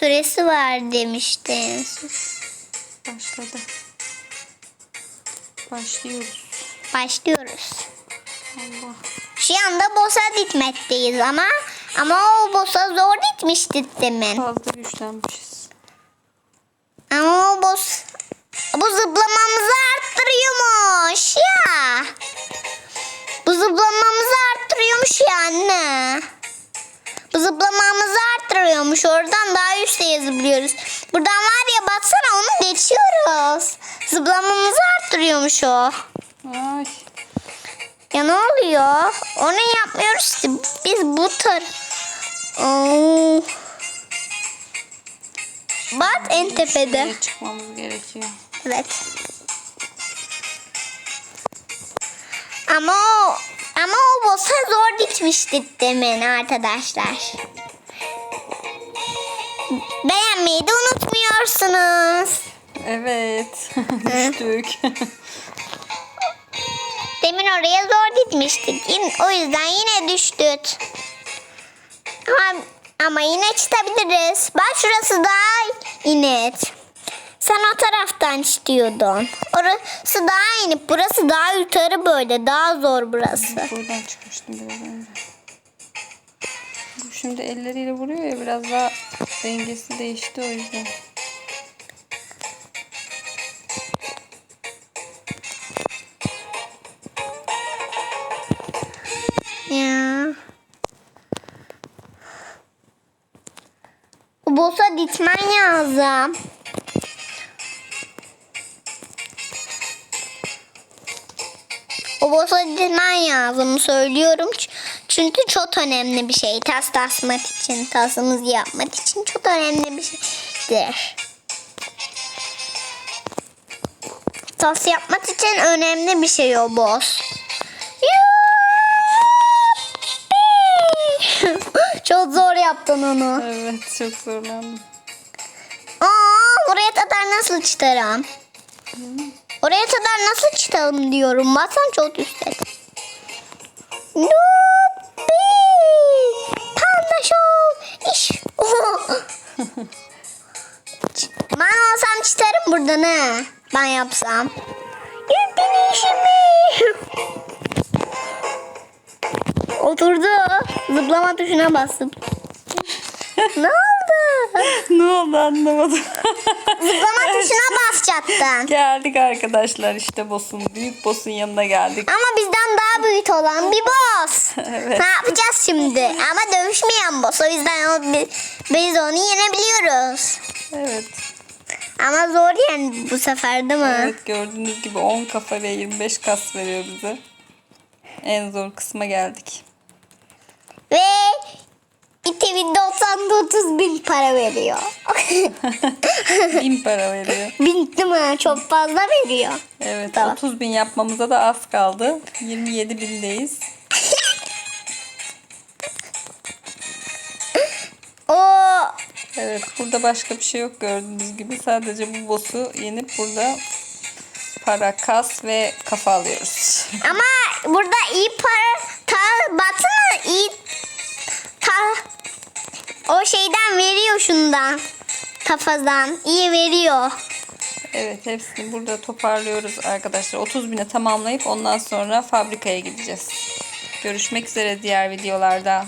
süresi var demiştin. Başladı. Başlıyoruz. Başlıyoruz. Allah. Şu anda boss'a gitmekteyiz ama ama o boss'a zor gitmiştik demin. Fazla güçlenmişiz. Ama o boss bu zıplamamızı arttırıyormuş ya. Bu zıplamamızı arttırıyormuş ya anne. Bu zıplamamızı arttırıyormuş. Oradan yükseğe zıplıyoruz. Buradan var ya baksana onu geçiyoruz. Zıplamamızı arttırıyormuş o. Ay. Ya ne oluyor? Onu yapmıyoruz ki. Biz bu tar... Oo. Bak en tepede. Şuraya çıkmamız gerekiyor. Evet. Ama o ama o boss'a zor gitmiştik demin arkadaşlar. Beğenmeyi de unutmuyorsunuz. Evet. Düştük. Demin oraya zor gitmiştik. O yüzden yine düştük. Ama, ama yine çıkabiliriz. Bak şurası daha inet. Sen o taraftan çıkıyordun. Orası daha inip burası daha yukarı böyle. Daha zor burası. Buradan çıkmıştım biraz önce. Şimdi elleriyle vuruyor ya biraz daha dengesi değişti o yüzden. Ya. O boss'a gitmen lazım. O boss'a gitmen lazım söylüyorum. Çünkü çok önemli bir şey. Tas tasmak için, tasımızı yapmak için çok önemli bir şeydir. Tas yapmak için önemli bir şey o. Yuppi! Çok zor yaptın onu. Evet çok zorlandım. Aa, oraya kadar nasıl çıkarım? Oraya kadar nasıl çıkalım diyorum. Baksan çok üstte. Yuppi! ben olsam çıkarım buradan ha. Ben yapsam. İşimi. Oturdu. Zıplama tuşuna bastım. ne? Ne oldu anlamadım. Zıplama tuşuna basacaktın. geldik arkadaşlar işte boss'un büyük boss'un yanına geldik. Ama bizden daha büyük olan bir boss. Evet. Ne yapacağız şimdi? Ama dövüşmeyen boss. O yüzden o, bi- biz onu yenebiliyoruz. Evet. Ama zor yani bu sefer değil mi? Evet gördüğünüz gibi 10 kafa ve 25 kas veriyor bize. En zor kısma geldik. Ve İTV'de 99 bin para veriyor. 1000 para veriyor. bin değil mi? Çok fazla veriyor. Evet Tamam. 30 bin yapmamıza da az kaldı. 27 bindeyiz. O Evet burada başka bir şey yok gördüğünüz gibi. Sadece bu boss'u yenip burada para, kas ve kafa alıyoruz. ama burada iyi para ta, baksana o şeyden veriyor şundan. Kafadan iyi veriyor. Evet hepsini burada toparlıyoruz arkadaşlar. 30 bine tamamlayıp ondan sonra fabrikaya gideceğiz. Görüşmek üzere diğer videolarda.